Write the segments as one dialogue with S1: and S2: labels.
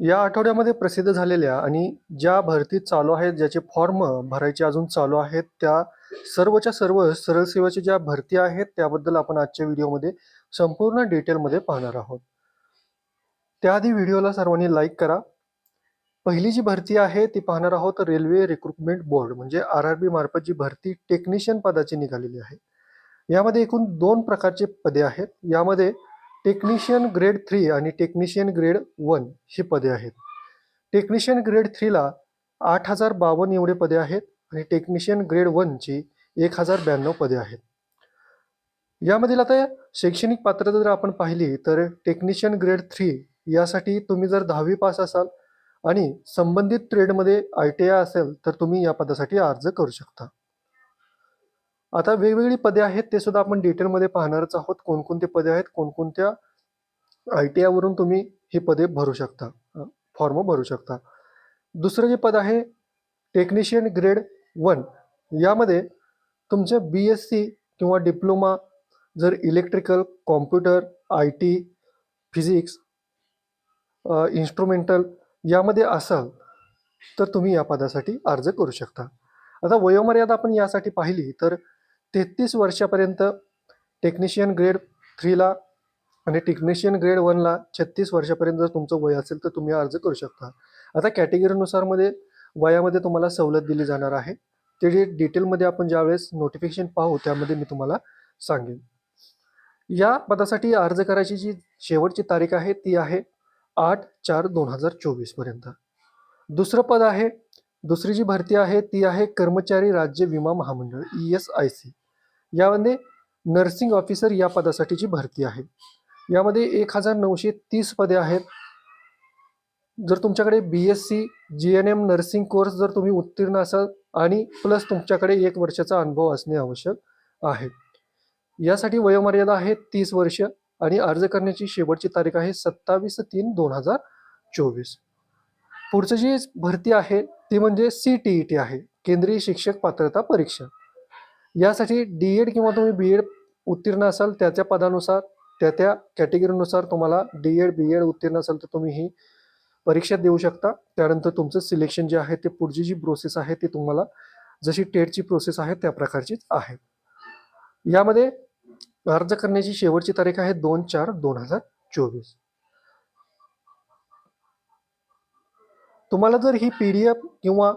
S1: या आठवड्यामध्ये प्रसिद्ध झालेल्या आणि ज्या भरती चालू आहेत ज्याचे फॉर्म भरायचे अजून चालू आहेत त्या सर्वच्या सर्व सरळ सेवाच्या ज्या भरती आहेत त्याबद्दल आपण आजच्या व्हिडिओमध्ये संपूर्ण डिटेलमध्ये पाहणार आहोत. त्याआधी व्हिडिओला सर्वांनी लाईक करा. पहिली जी भरती आहे ती पाहणार आहोत रेल्वे रिक्रुटमेंट बोर्ड म्हणजे आर आर बी मार्फत जी भरती टेक्निशियन पदाची निघालेली आहे. यामध्ये एकूण दोन प्रकारचे पदे आहेत. यामध्ये टेक्निशियन ग्रेड थ्री आणि टेक्निशियन ग्रेड वन ही पदे आहेत. टेक्निशियन ग्रेड थ्रीला आठ हजार बावन्न एवढे पदे आहेत आणि टेक्निशियन ग्रेड वनची एक हजार ब्याण्णव पदे आहेत. यामधील आता शैक्षणिक पात्रता जर आपण पाहिली तर टेक्निशियन ग्रेड थ्री यासाठी तुम्ही जर दहावी पास असाल आणि संबंधित ट्रेडमध्ये आय टी आय असेल तर तुम्ही या पदासाठी अर्ज करू शकता. आता वेगवेगळी पदे आहेत ते सुद्धा आपण डिटेलमध्ये पाहणारच आहोत. कोणकोणते पदे आहेत कोणकोणत्या आय टी आयवरून तुम्ही ही पदे भरू शकता फॉर्म भरू शकता. दुसरं जे पद आहे टेक्निशियन ग्रेड वन यामध्ये तुमचे बी एस सी किंवा डिप्लोमा जर electrical computer I T physics instrumental यामध्ये असाल तर तुम्ही या पदासाठी अर्ज करू शकता. आता वयोमर्यादा आपण यासाठी पाहिली तर तेहतीस वर्षापर्यंत टेक्निशियन ग्रेड थ्रीला आणि टेक्निशियन ग्रेड वनला छत्तीस वर्षापर्यंत जर तुमचं वय असेल तर तुम्ही अर्ज करू शकता. आता कॅटेगरीनुसारमध्ये वयामध्ये तुम्हाला सवलत दिली जाणार आहे. ते जे डिटेलमध्ये आपण ज्यावेळेस नोटिफिकेशन पाहू त्यामध्ये मी तुम्हाला सांगेन. या पदासाठी अर्ज करायची जी शेवटची तारीख आहे ती आहे आठ चार दोन हजार चोवीसपर्यंत. दुसरं पद आहे दुसरी जी भरती आहे ती आहे कर्मचारी राज्य विमा महामंडळ ई एस आय सी यामध्ये नर्सिंग ऑफिसर या पदासाठीची भरती आहे. यामध्ये एक हजार नऊशे तीस पदे आहेत. जर तुमच्याकडे B S C G N M nursing course जर तुम्ही उत्तीर्ण असाल आणि प्लस तुमच्याकडे एक वर्षाचा अनुभव असणे आवश्यक आहे. यासाठी वयोमर्यादा आहे तीस वर्ष आणि अर्ज करण्याची शेवटची तारीख आहे सत्तावीस तीन दोन हजार चोवीस. पुढचं जी भरती आहे ती म्हणजे सी टी ई टी आहे. केंद्रीय शिक्षक पात्रता परीक्षा. यासाठी डी एड किंवा तुम्ही बी एड उत्तीर्ण असाल त्याच्या पदानुसार त्या त्या कॅटेगरीनुसार तुम्हाला डी एड बी एड उत्तीर्ण असाल तर तुम्ही ही परीक्षा देऊ शकता. त्यानंतर तुमचं सिलेक्शन जे आहे ते पुढची जी प्रोसेस आहे ती तुम्हाला जशी टेटची प्रोसेस आहे त्या प्रकारचीच आहे. यामध्ये अर्ज करण्याची शेवटची तारीख आहे दोन चार दोन हजार चोवीस. तुम्हाला जर ही पी डी एफ किंवा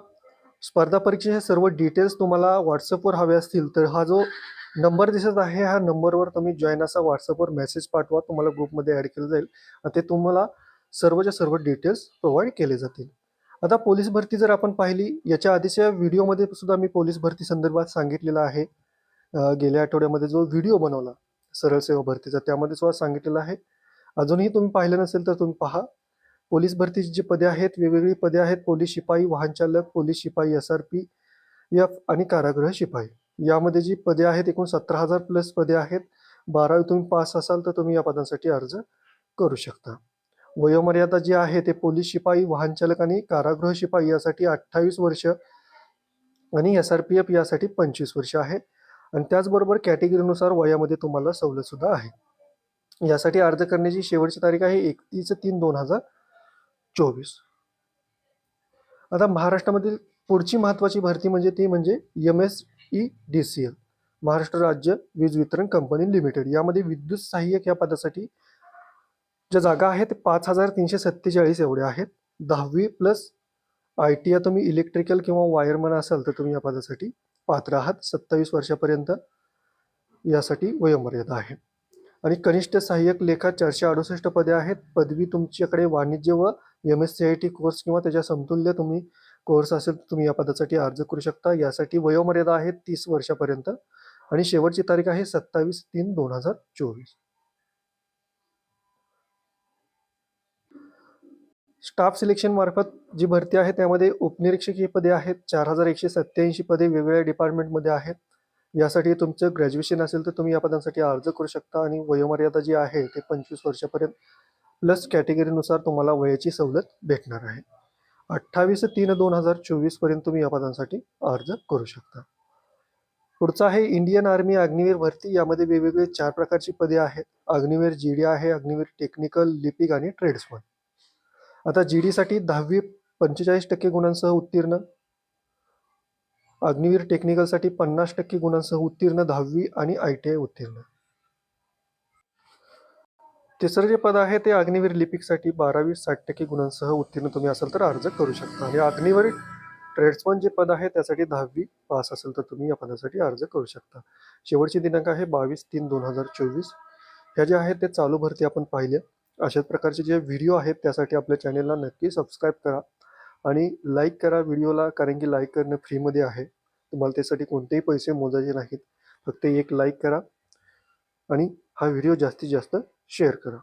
S1: स्पर्धा परीक्षेचे सर्व डिटेल्स तुम्हाला व्हॉट्सअपवर हवे असतील तर हा जो नंबर दिसत आहे ह्या नंबरवर तुम्ही जॉईन असा व्हॉट्सअपवर मेसेज पाठवा तुम्हाला ग्रुपमध्ये ॲड केलं जाईल. आणि ते तुम्हाला सर्वच्या सर्व डिटेल्स प्रोव्हाइड केले जातील. आता पोलीस भरती जर आपण पाहिली याच्या आधीच्या व्हिडिओमध्ये सुद्धा मी पोलीस भरती संदर्भात सांगितलेलं आहे. गेल्या आठवड्यामध्ये जो व्हिडिओ बनवला सरळ सेवा भरतीचा त्यामध्ये सुद्धा सांगितलेलं आहे. अजूनही तुम्ही पाहिलं नसेल तर तुम्ही पहा. पोलीस भरतीची जी पदे आहेत वेगवेगळी पदे आहेत पोलीस शिपाई वाहन चालक पोलीस शिपाई एस आर पी एफ आणि कारागृह शिपाई. यामध्ये जी पदे आहेत एकूण सतरा हजार प्लस पदे आहेत. बारावी तुम्ही पास असाल तर तुम्ही या पदांसाठी अर्ज करू शकता. वयोमर्यादा जी आहे ते पोलीस शिपाई वाहन चालक आणि कारागृह शिपाई यासाठी अठ्ठावीस वर्ष आणि एस आर पी एफ यासाठी पंचवीस वर्ष आहे. आणि त्याचबरोबर कॅटेगरीनुसार वयामध्ये तुम्हाला सवलत सुद्धा आहे. यासाठी अर्ज करण्याची शेवटची तारीख आहे एकतीस तीन दोन हजार चोवीस. आता महाराष्ट्रामधील पुढची महत्त्वाची भरती म्हणजे ती म्हणजे M S E D C L Maharashtra राज्य वीज वितरण कंपनी लिमिटेड. यामध्ये विद्युत सहाय्यक या पदासाठी ज्या जागा आहेत पाच हजार तीनशे सत्तेचाळीस एवढ्या आहेत. दहावी प्लस आय टी आय तुम्ही इलेक्ट्रिकल किंवा वायरमन असाल तर तुम्ही या पदासाठी पात्र आहात. सत्तावीस वर्षापर्यंत यासाठी वयोमर्यादा आहे. आणि कनिष्ठ सहाय्यक लेखा चारशे अडुसष्ट पदे आहेत. पदवी तुमच्याकडे वाणिज्य व M S C I T course किंवा त्याच्या समतुल्य तुम्ही कोर्स असेल तर तुम्ही या पदासाठी अर्ज करू शकता. यासाठी वयोमर्यादा आहे तीस वर्षापर्यंत आणि शेवटची तारीख आहे सत्तावीस तीन दोन हजार चोवीस. स्टाफ सिलेक्शन मार्फत जी भरती आहे त्यामध्ये उपनिरीक्षकीय पदे आहेत चार हजार एकशे सत्याऐंशी पदे वेगवेगळ्या डिपार्टमेंटमध्ये आहेत. यासाठी तुमचं ग्रॅज्युएशन असेल तर तुम्ही या पदांसाठी अर्ज करू शकता आणि वयोमर्यादा जी आहे ते पंचवीस वर्षापर्यंत प्लस कॅटेगरीनुसार तुम्हाला वयाची सवलत भेटणार आहे. अठ्ठावीस तीन दोन हजार चोवीसपर्यंत तुम्ही या पदांसाठी अर्ज करू शकता. पुढचं आहे इंडियन आर्मी अग्निवीर भरती. यामध्ये वेगवेगळे चार प्रकारची पदे आहेत. अग्निवीर जी डी आहे अग्निवीर टेक्निकल लिपिक आणि ट्रेड्समन. आता जी डीसाठी दहावी पंचेचाळीस टक्के गुणांसह उत्तीर्ण. अग्निवीर टेक्निकलसाठी पन्नास टक्के गुणांसह उत्तीर्ण. दहावी आणि आय टी आय उत्तीर्ण. तिसरं जे पद आहे ते अग्निवीर लिपिकसाठी बारावी साठ टक्के गुणांसह उत्तीर्ण तुम्ही असाल तर अर्ज करू शकता. आणि अग्निवीर ट्रेड्समन जे पद आहे त्यासाठी दहावी पास असेल तर तुम्ही या पदासाठी अर्ज करू शकता. शेवटची दिनांक आहे बावीस तीन दोन हजार चोवीस. ह्या ज्या आहेत ते चालू भरती आपण पाहिल्या. अशाच प्रकारचे जे व्हिडिओ आहेत त्यासाठी आपल्या चॅनेलला नक्की सबस्क्राईब करा आणि लाईक करा व्हिडिओला कारण की लाईक करणं फ्रीमध्ये आहे. तुम्हाला त्यासाठी कोणतेही पैसे मोजायचे नाहीत. फक्त एक लाईक करा आणि हा व्हिडिओ जास्तीत जास्त शेअर करा.